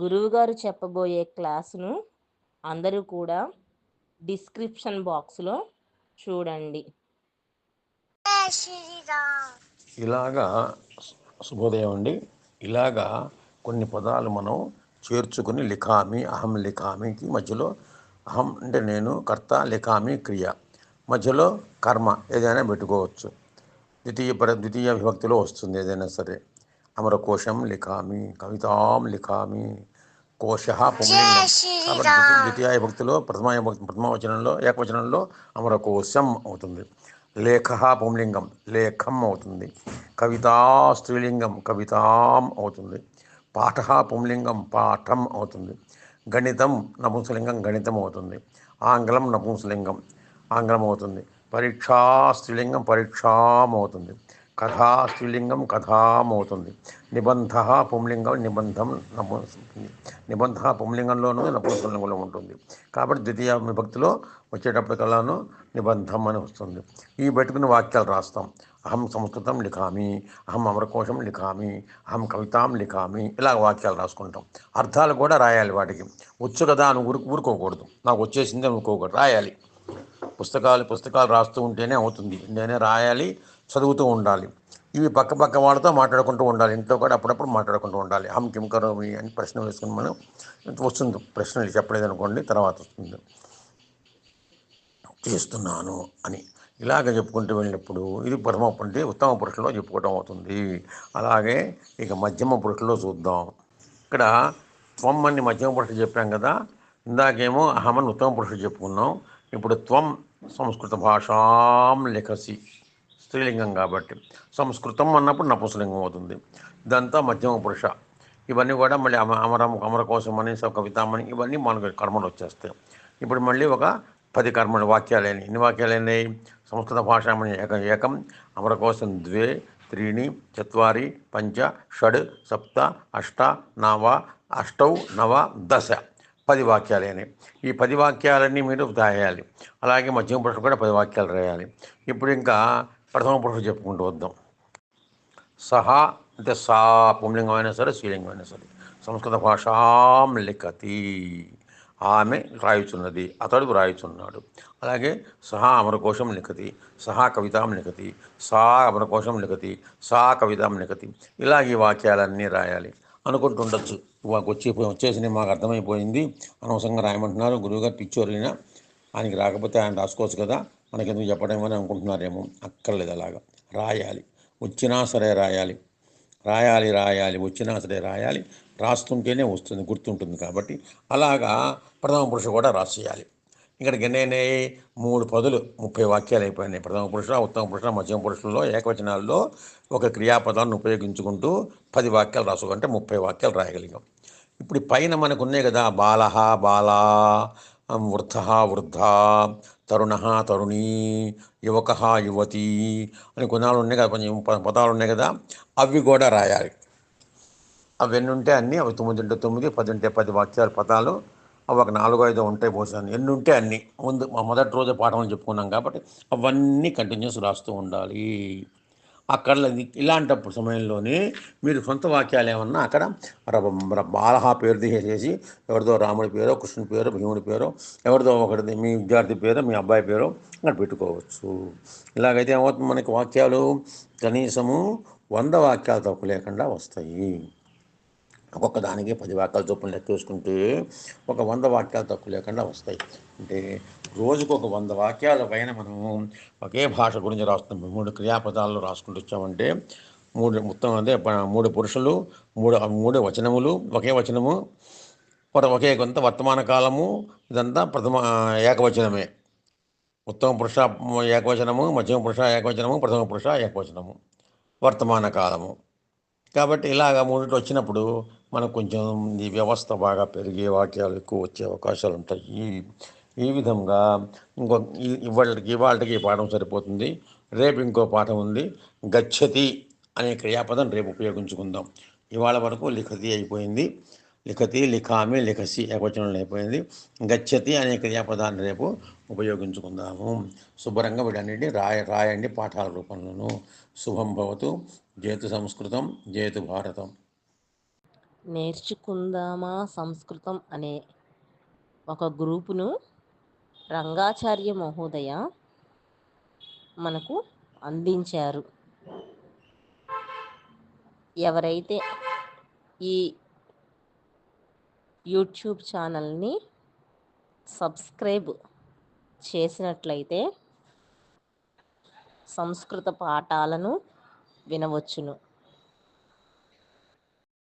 గురువుగారు చెప్పబోయే క్లాసును అందరూ కూడా డిస్క్రిప్షన్ బాక్స్లో చూడండి. ఇలాగా శుభోదయం అండి. ఇలాగా కొన్ని పదాలు మనం చేర్చుకుని లిఖామి అహం లిఖామికి మధ్యలో అహం అంటే నేను కర్త లిఖామి క్రియ మధ్యలో కర్మ ఏదైనా పెట్టుకోవచ్చు. ద్వితీయ పర ద్వితీయ విభక్తిలో వస్తుంది ఏదైనా సరే. అమరకోశం లిఖామి కవితాం లిఖామి కోశ పుంలింగం కాబట్టి ద్వితీయ- విభక్తిలో ప్రథమ ప్రథమ వచనంలో ఏకవచనంలో అమరకోశం అవుతుంది. లేఖ పుంలింగం లేఖం అవుతుంది. కవితా స్త్రీలింగం కవితాం అవుతుంది. పాఠ పుంలింగం పాఠం అవుతుంది. గణితం నపుంసలింగం గణితం అవుతుంది. ఆంగ్లం నపుంసలింగం ఆంగ్లం అవుతుంది. పరీక్షా స్త్రీలింగం పరీక్షాం అవుతుంది. కథా స్త్రీలింగం కథాం అవుతుంది నిబంధ పుంలింగం నిబంధం నపుంస- నిబంధ పుంలింగంలోనూ నపుంసలింగంలో ఉంటుంది. కాబట్టి ద్వితీయ విభక్తిలో వచ్చేటప్పటికల్లాను నిబంధం అని వస్తుంది. ఈ పెట్టుకుని వాక్యాలు రాస్తాం. అహం సంస్కృతం లిఖామి అహం అమరకోశం లిఖామి అహం కవితాం లిఖామి ఇలా వాక్యాలు రాసుకుంటాం. అర్థాలు కూడా రాయాలి వాటికి. వచ్చు కదా అని ఊరు ఊరుకోకూడదు. నాకు వచ్చేసింది అనుకోకూడదు ఊరుకోకూడదు. రాయాలి. పుస్తకాలు పుస్తకాలు రాస్తూ ఉంటేనే అవుతుంది. నేనే రాయాలి చదువుతూ ఉండాలి. ఇవి పక్క పక్క వాళ్ళతో మాట్లాడుకుంటూ ఉండాలి. ఇంట్లో కూడా అప్పుడప్పుడు మాట్లాడుకుంటూ ఉండాలి. హమ్ కిమ్ కరోమి అని ప్రశ్న వేసుకుని మనం వస్తుంది. ప్రశ్నలు చెప్పలేదు అనుకోండి తర్వాత వస్తుంది. చేస్తున్నాను అని ఇలాగ చెప్పుకుంటూ వెళ్ళినప్పుడు ఇది ప్రథమ అంటే ఉత్తమ పురుషులో చెప్పుకోవడం అవుతుంది. అలాగే ఇక మధ్యమ పురుషులో చూద్దాం. ఇక్కడ త్వం అని మధ్యమ పురుషుడు చెప్పాం కదా. ఇందాకేమో అహమని ఉత్తమ పురుషుడు చెప్పుకున్నాం. ఇప్పుడు త్వం సంస్కృత భాషాం లిఖసి. స్త్రీలింగం కాబట్టి. సంస్కృతం అన్నప్పుడు నపుంసలింగం అవుతుంది. ఇదంతా మధ్యమ పురుష. ఇవన్నీ కూడా మళ్ళీ అమ అమరం అమర కోసం అని కవితామని ఇవన్నీ మనకు కర్మలు వచ్చేస్తాయి. ఇప్పుడు మళ్ళీ ఒక పది కర్మలు వాక్యాలైన ఎన్ని వాక్యాలైనాయి? సంస్కృత భాషామని ఏకం ఏకం. అమరకోశం ద్వే త్రీణి చత్వారి పంచ షడ్ సప్త అష్ట నవ అష్టౌ నవ దశ. పది వాక్యాలైనవి ఈ పది వాక్యాలన్నీ మీరు రాయాలి. అలాగే మధ్యమ పురుషుడు కూడా పది వాక్యాలు రాయాలి. ఇప్పుడు ఇంకా ప్రథమ పురుషుడు చెప్పుకుంటూ వద్దాం. సహా అంటే సా పుంలింగం అయినా సరే స్త్రీలింగం అయినా సరే. సంస్కృత భాషాం లిఖతి. ఆమె రాయుచున్నది అతడు రాయుచున్నాడు. అలాగే సహా అమరకోశం లిఖతి సహా కవితాం లిఖతి సా అమరకోశం లిఖతి సా కవితాం లిఖతి. ఇలా ఈ వాక్యాలన్నీ రాయాలి. అనుకుంటుండొచ్చు. మాకు వచ్చి వచ్చేసి మాకు అర్థమైపోయింది. అనవసరంగా రాయమంటున్నారు. గురువుగారు పిచ్చోరినా ఆయనకి రాకపోతే ఆయన రాసుకోవచ్చు కదా. మనకెందుకు చెప్పడం అని అనుకుంటున్నారేమో అక్కర్లేదు అలాగా. రాయాలి. వచ్చినా సరే రాయాలి. రాయాలి రాయాలి. వచ్చినా సరే రాయాలి. రాస్తుంటేనే వస్తుంది గుర్తుంటుంది కాబట్టి అలాగా ప్రథమ పురుష కూడా రాసేయాలి. ఇక్కడికి ఎన్నైనా మూడు పదులు ముప్పై వాక్యాలు అయిపోయినాయి. ప్రథమ పురుష ఉత్తమ పురుష మధ్యమ పురుషుల్లో ఏకవచనాల్లో ఒక క్రియాపదాన్ని ఉపయోగించుకుంటూ పది వాక్యాలు రాసుకుంటే ముప్పై వాక్యాలు రాయగలిగాం. ఇప్పుడు పైన మనకు ఉన్నాయి కదా బాలహ బాలా వృద్ధ వృద్ధ తరుణ తరుణి యువక యువతి అని కొన్నాళ్ళు ఉన్నాయి కదా కొంచెం ప- పదాలు ఉన్నాయి కదా అవి కూడా రాయాలి. అవి ఉంటే అన్నీ అవి తొమ్మిది ఉంటే తొమ్మిది పది ఉంటే పది వాక్యాలు పదాలు అవి ఒక నాలుగో ఐదో ఉంటాయి బహుశా ఎన్ని ఉంటే అన్నీ. ముందు మా మొదటి రోజు పాఠం చెప్పుకున్నాం కాబట్టి అవన్నీ కంటిన్యూస్ రాస్తూ ఉండాలి. అక్కడ ఇలాంటప్పుడు సమయంలోనే మీరు సొంత వాక్యాలు ఏమన్నా అక్కడ బాలహ పేరు తీసేసి ఎవరిదో రాముడి పేరో కృష్ణుడి పేరో భీముడి పేరో ఎవరిదో ఒకటి మీ విద్యార్థి పేరో మీ అబ్బాయి పేరో అక్కడ పెట్టుకోవచ్చు. ఇలాగైతే ఏమవుతుంది మనకి వాక్యాలు కనీసము వంద వాక్యాలు తప్పు లేకుండా వస్తాయి. ఒక్కొక్క దానికి పది వాక్యాల చొప్పున లెక్క వేసుకుంటే ఒక వంద వాక్యాలు తక్కువ లేకుండా వస్తాయి. అంటే రోజుకు ఒక వంద వాక్యాల పైన మనం ఒకే భాష గురించి రాస్తున్నాం. మూడు క్రియాపదాలు రాసుకుంటూ వచ్చామంటే మూడు మొత్తం అదే మూడు పురుషులు మూడు మూడు వచనములు ఒకే వచనము ఒకే కొంత వర్తమాన కాలము ఇదంతా ప్రథమ ఏకవచనమే. ఉత్తమ పురుష ఏకవచనము మధ్యమ పురుష ఏకవచనము ప్రథమ పురుష ఏకవచనము వర్తమాన కాలము. కాబట్టి ఇలాగ మూడిటి వచ్చినప్పుడు మనకు కొంచెం ఈ వ్యవస్థ బాగా పెరిగే వాక్యాలు ఎక్కువ వచ్చే అవకాశాలు ఉంటాయి. ఈ ఈ విధంగా ఇంకో ఇవాళకి ఇవాళకి ఈ పాఠం సరిపోతుంది. రేపు ఇంకో పాఠం ఉంది. గచ్చతి అనే క్రియాపదం రేపు ఉపయోగించుకుందాం. ఇవాళ వరకు లిఖతి అయిపోయింది. లిఖతి లిఖామి లిఖసి ఏకవచనంలో అయిపోయింది. గచ్చతి అనే క్రియాపదాన్ని రేపు ఉపయోగించుకుందాము. శుభ్రంగా వీటన్నిటిని రాయ రాయండి పాఠాల రూపంలోను. శుభం భవతు. జేతు సంస్కృతం జేతు భారతం. నేర్చుకుందామా సంస్కృతం అనే ఒక గ్రూపును రంగాచార్య మహోదయ మనకు అందించారు. ఎవరైతే ఈ యూట్యూబ్ ఛానల్ని సబ్స్క్రైబ్ చేసినట్లయితే సంస్కృత పాఠాలను వినవచ్చును.